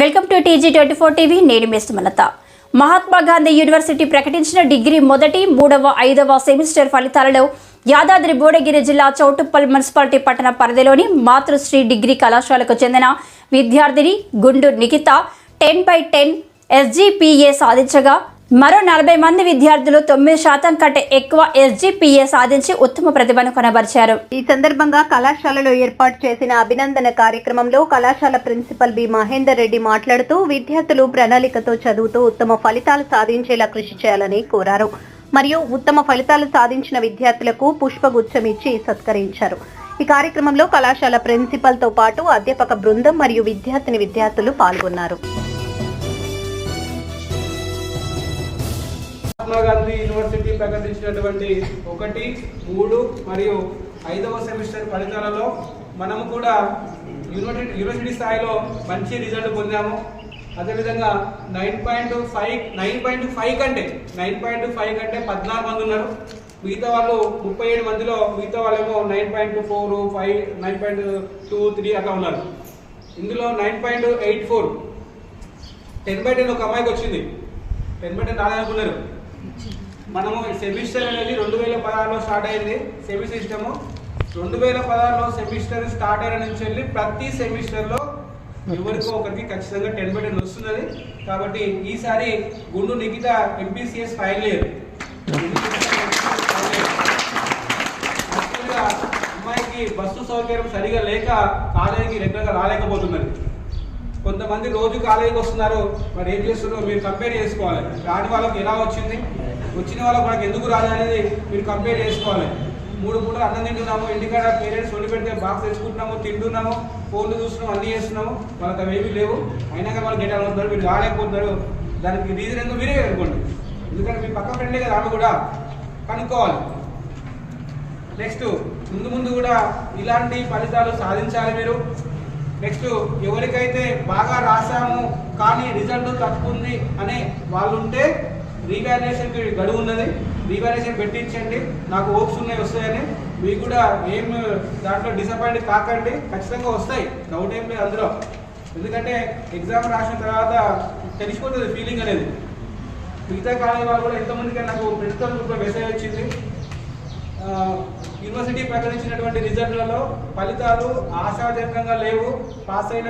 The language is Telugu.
Welcome to TG twenty four TV. నేను మీ సుమలత. మహాత్మా గాంధీ యూనివర్సిటీ ప్రకటించిన డిగ్రీ మొదటి మూడవ ఐదవ సెమిస్టర్ ఫలితాలలో యాదాద్రి భువనగిరి జిల్లా చౌటుప్పల్ మున్సిపాలిటీ పట్టణ పరిధిలోని మాతృశ్రీ డిగ్రీ కళాశాలకు చెందిన విద్యార్థిని Gunduru Nikhita ten by ten SGPA సాధించగా మరో నలభై మంది విద్యార్థులు తొమ్మిది శాతం కంటే ఎక్కువ ఎస్జీపీఏ సాధించి ఉత్తమ ప్రతిభను కనబరిచారు. ఈ సందర్భంగా కళాశాలలో ఏర్పాటు చేసిన అభినందన కార్యక్రమంలో కళాశాల ప్రిన్సిపల్ బి మహేందర్ రెడ్డి మాట్లాడుతూ విద్యార్థులు ప్రణాళికతో చదువుతూ ఉత్తమ ఫలితాలు సాధించేలా కృషి చేయాలని కోరారు. మరియు ఉత్తమ ఫలితాలు సాధించిన విద్యార్థులకు పుష్పగుచ్చం ఇచ్చి సత్కరించారు. ఈ కార్యక్రమంలో కళాశాల ప్రిన్సిపల్తో పాటు అధ్యాపక బృందం మరియు విద్యార్థిని విద్యార్థులు పాల్గొన్నారు. మహాత్మా గాంధీ యూనివర్సిటీ ప్రకటించినటువంటి ఒకటి మూడు మరియు ఐదవ సెమిస్టర్ ఫలితాలలో మనము కూడా యూనివర్సిటీ యూనివర్సిటీ స్థాయిలో మంచి రిజల్ట్ పొందాము. అదేవిధంగా nine point five nine point five కంటే నైన్ పాయింట్ ఫైవ్ కంటే పద్నాలుగు మంది ఉన్నారు. మిగతా వాళ్ళు ముప్పై ఏడు మందిలో మిగతా వాళ్ళేమో nine point four five nine point two three అట్లా ఉన్నారు. ఇందులో nine point eight four. Ten by ten ఒక అమ్మాయికి వచ్చింది. టెన్ బై టెన్ రాలేదనుకున్నారు. మనము సెమిస్టర్ అనేది రెండు వేల పదహారులో స్టార్ట్ అయింది. Semi system. రెండు వేల పదహారులో సెమిస్టర్ స్టార్ట్ అయిన నుంచి వెళ్ళి ప్రతి సెమిస్టర్లో ఎవరికో ఒకరికి ఖచ్చితంగా టెన్ బై టెన్ వస్తున్నది. కాబట్టి ఈసారి Gundu Nikhita MPCS final year అమ్మాయికి బస్సు సౌకర్యం సరిగా లేక కాలేజీకి రెగ్యులర్గా రాలేకపోతున్నది కొంతమంది రోజు కాలేజీకి వస్తున్నారు. మరి ఏం చేస్తున్నారో మీరు కంపేర్ చేసుకోవాలి. రాని వాళ్ళకి ఎలా వచ్చింది? వచ్చిన వాళ్ళకి మనకి ఎందుకు రాదు అనేది మీరు కంపేర్ చేసుకోవాలి. మూడు పూటలు అన్నం తింటున్నాము ఇంటికాడ పేరెంట్స్ వండి పెడితే బాక్స్ తెచ్చుకుంటున్నాము తింటున్నాము ఫోన్లు చూస్తున్నాము అన్నీ చేస్తున్నాము. వాళ్ళకి అవి ఏమీ లేవు. అయినా వాళ్ళు గెట్ అవుతున్నారు మీరు రాలేకపోతున్నారు. దానికి రీజన్ ఎందుకు మీరే అనుకోండి ఎందుకంటే మీ పక్క ఫ్రెండే కదా ఆమె కూడా కనుక్కోవాలి. నెక్స్ట్ ముందు ముందు కూడా ఇలాంటి ఫలితాలు సాధించాలి మీరు. నెక్స్ట్ ఎవరికైతే బాగా రాసాము కానీ రిజల్ట్ తక్కువ ఉంది అనే వాళ్ళు ఉంటే రీవాల్యుయేషన్కి గడువు ఉన్నది. రీవాల్యుయేషన్ పెట్టించండి. నాకు హోప్స్ ఉన్నాయి వస్తాయని. మీకు కూడా ఏం దాంట్లో డిసప్పాయింట్ కాకండి. ఖచ్చితంగా వస్తాయి. డౌట్ ఏం లేదు అందులో. ఎందుకంటే ఎగ్జామ్ రాసిన తర్వాత తెలిసిపోతుంది ఫీలింగ్ అనేది. మిగతా కాలేజ్ వాళ్ళు కూడా ఎంతమందికి నాకు ప్రిన్సిపల్ గ్రూప్లో మెసేజ్ వచ్చింది. యూనివర్సిటీ ప్రకటించినటువంటి రిజల్ట్లలో ఫలితాలు ఆశాజనకంగా లేవు పాస్ అయిన